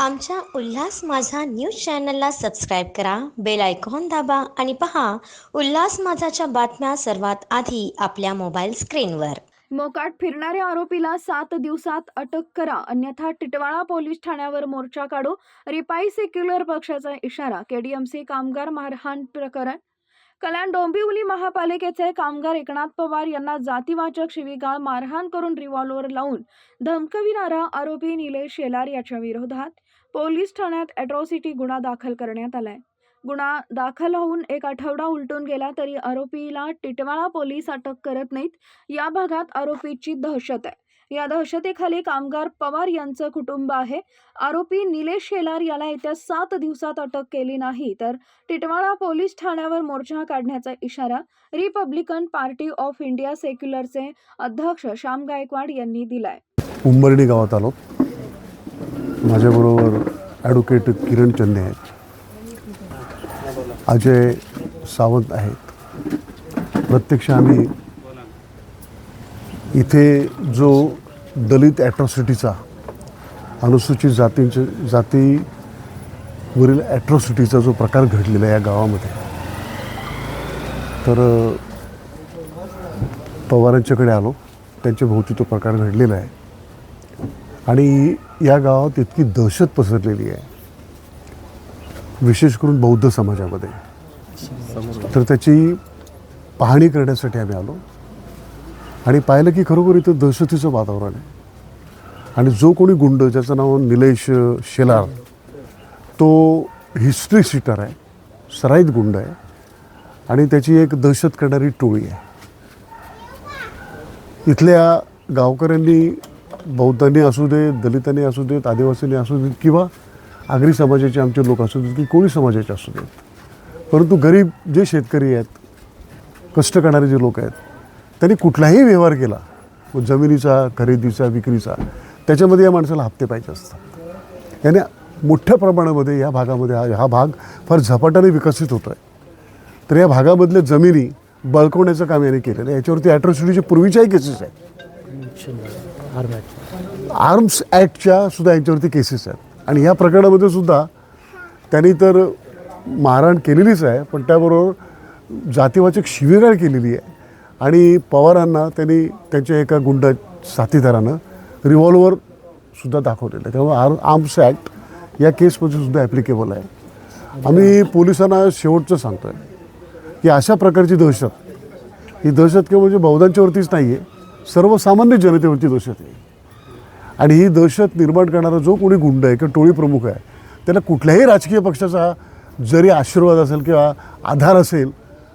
आमच्या उल्हास माझा न्यूज चॅनलला सबस्क्राईब करा बेल आयकॉन दाबा आणि पहा उल्हास माझाच्या बातम्या सर्वात आधी आपल्या मोबाईल स्क्रीनवर. मोकाट फिरणाऱ्या आरोपीला सात दिवसात अटक करा अन्यथा टिटवाळा पोलीस ठाण्यावर मोर्चा काढू रिपाई सेक्युलर पक्षाचा इशारा केडीएमसी कामगार मारहाण प्रकरण. कल्याण डोंबिवली महापालिकेचे कामगार एकनाथ पवार यांना जातीवाचक शिवीगाळ मारहाण करून रिव्हॉल्वर लावून धमकविणारा आरोपी निलेश शेलार याच्या विरोधात. पोलीस ठाण्यात अॅट्रॉसिटी गुन्हा दाखल करण्यात आलाय. गुन्हा दाखल होऊन एक आठवडा उलटून गेला तरी आरोपीला टिटवाळा पोलीस अटक करत नाहीत. या भागात आरोपीची दहशत आहे. या दहशतीखाली कामगार पवार यांचं कुटुंब आहे. आरोपी निलेश शेलार याला येत्या सात दिवसात अटक केली नाही तर टिटवाळा पोलीस ठाण्यावर मोर्चा काढण्याचा इशारा रिपब्लिकन पार्टी ऑफ इंडिया सेक्युलरचे अध्यक्ष श्याम गायकवाड यांनी दिलाय. उंबर्णी गावात आलो. माझ्याबरोबर ॲडव्होकेट किरण चंदे आहेत. अजय सावंत आहेत. प्रत्यक्ष आम्ही इथे जो दलित ॲट्रॉसिटीचा अनुसूचित जातींच्या जातीवरील ॲट्रॉसिटीचा जो प्रकार घडलेला आहे या गावामध्ये तर पवारांच्याकडे आलो. त्यांच्या भोवती तो प्रकार घडलेला आहे. आणि या गावात इतकी दहशत पसरलेली आहे. विशेष करून बौद्ध समाजामध्ये. तर त्याची पाहणी करण्यासाठी आम्ही आलो. आणि पाहिलं की खरोखर इथं दहशतीचं वातावरण आहे. आणि जो कोणी गुंड ज्याचं नाव निलेश शेलार तो हिस्ट्री सीटर आहे सराईत गुंड आहे आणि त्याची एक दहशत करणारी टोळी आहे. इथल्या गावकऱ्यांनी बौद्धांनी असू दे दलितांनी असू देत आदिवासींनी असू देत किंवा आगरी समाजाचे आमचे लोक असू देत की कोळी समाजाचे असू देत. परंतु गरीब जे शेतकरी आहेत कष्ट करणारे जे लोक आहेत त्यांनी कुठलाही व्यवहार केला मग जमिनीचा खरेदीचा विक्रीचा त्याच्यामध्ये या माणसाला हप्ते पाहिजे असतात. याने मोठ्या प्रमाणामध्ये या भागामध्ये हा हा भाग फार झपाट्याने विकसित होतो आहे तर या भागामधल्या जमिनी बळकवण्याचं काम याने केलेलं आहे. याच्यावरती ॲट्रॉसिटीचे पूर्वीच्याही केसेस आहेत. आर्म्स ॲक्टच्या सुद्धा यांच्यावरती केसेस आहेत. आणि ह्या प्रकरणामध्ये सुद्धा त्यांनी तर मारहाण केलेलीच आहे पण त्याबरोबर जातीवाचक शिवीगाळ केलेली आहे. आणि पवारांना त्यांनी त्यांच्या एका गुंड साथीदारानं रिव्हॉल्वर सुद्धा दाखवलेलं आहे. त्यामुळे आर आर्म्स ॲक्ट या केसमध्ये सुद्धा ॲप्लिकेबल आहे. आम्ही पोलिसांना शेवटचं सांगतो आहे की अशा प्रकारची दहशत ही दहशत केवळ म्हणजे बौद्धांच्यावरतीच नाही आहे सर्वसामान्य जनतेवरती दहशत आहे. आणि ही दहशत निर्माण करणारा जो कोणी गुंड आहे किंवा टोळी प्रमुख आहे त्याला कुठल्याही राजकीय पक्षाचा जरी आशीर्वाद असेल किंवा आधार असेल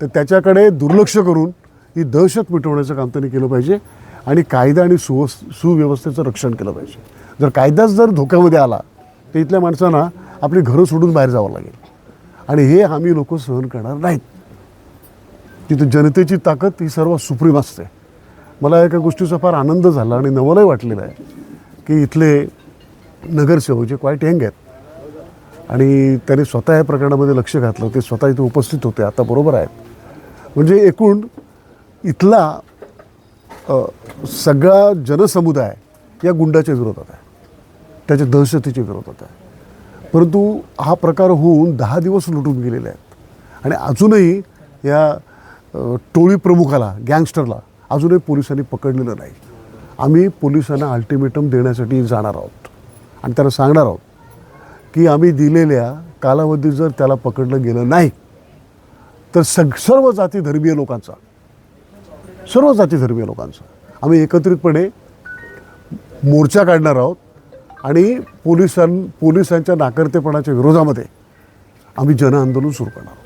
तर त्याच्याकडे दुर्लक्ष करून ही दहशत मिटवण्याचं काम त्यांनी केलं पाहिजे आणि कायदा आणि सुव सुव्यवस्थेचं रक्षण केलं पाहिजे. जर कायदाच जर धोक्यामध्ये आला तर इथल्या माणसांना आपली घरं सोडून बाहेर जावं लागेल. आणि हे आम्ही लोक सहन करणार नाहीत. तिथं जनतेची ताकद ही सर्व सुप्रीम असते. मला एका गोष्टीचा फार आनंद झाला आणि नवलही वाटलेलं आहे की इथले नगरसेवक जे क्वाईट यंग आहेत आणि त्यांनी स्वतः या प्रकरणामध्ये लक्ष घातलं ते स्वतः इथे उपस्थित होते आता बरोबर आहेत. म्हणजे एकूण इथला सगळा जनसमुदाय या गुंडाच्या विरोधात आहे. त्याच्या दहशतीच्या विरोधात आहे. परंतु हा प्रकार होऊन दहा दिवस लुटून गेलेले आहेत. आणि अजूनही या टोळी प्रमुखाला गँगस्टरला अजूनही पोलिसांनी पकडलेलं नाही. आम्ही पोलिसांना अल्टिमेटम देण्यासाठी जाणार आहोत. आणि त्यांना सांगणार आहोत की आम्ही दिलेल्या कालावधीत जर त्याला पकडलं गेलं नाही तर सग सर्व जाती धर्मीय लोकांचा सर्व जाती धर्मीय लोकांचा आम्ही एकत्रितपणे मोर्चा काढणार आहोत आणि पोलिसां पोलिसांच्या नाकर्तेपणाच्या विरोधामध्ये आम्ही जनआंदोलन सुरू करणार आहोत.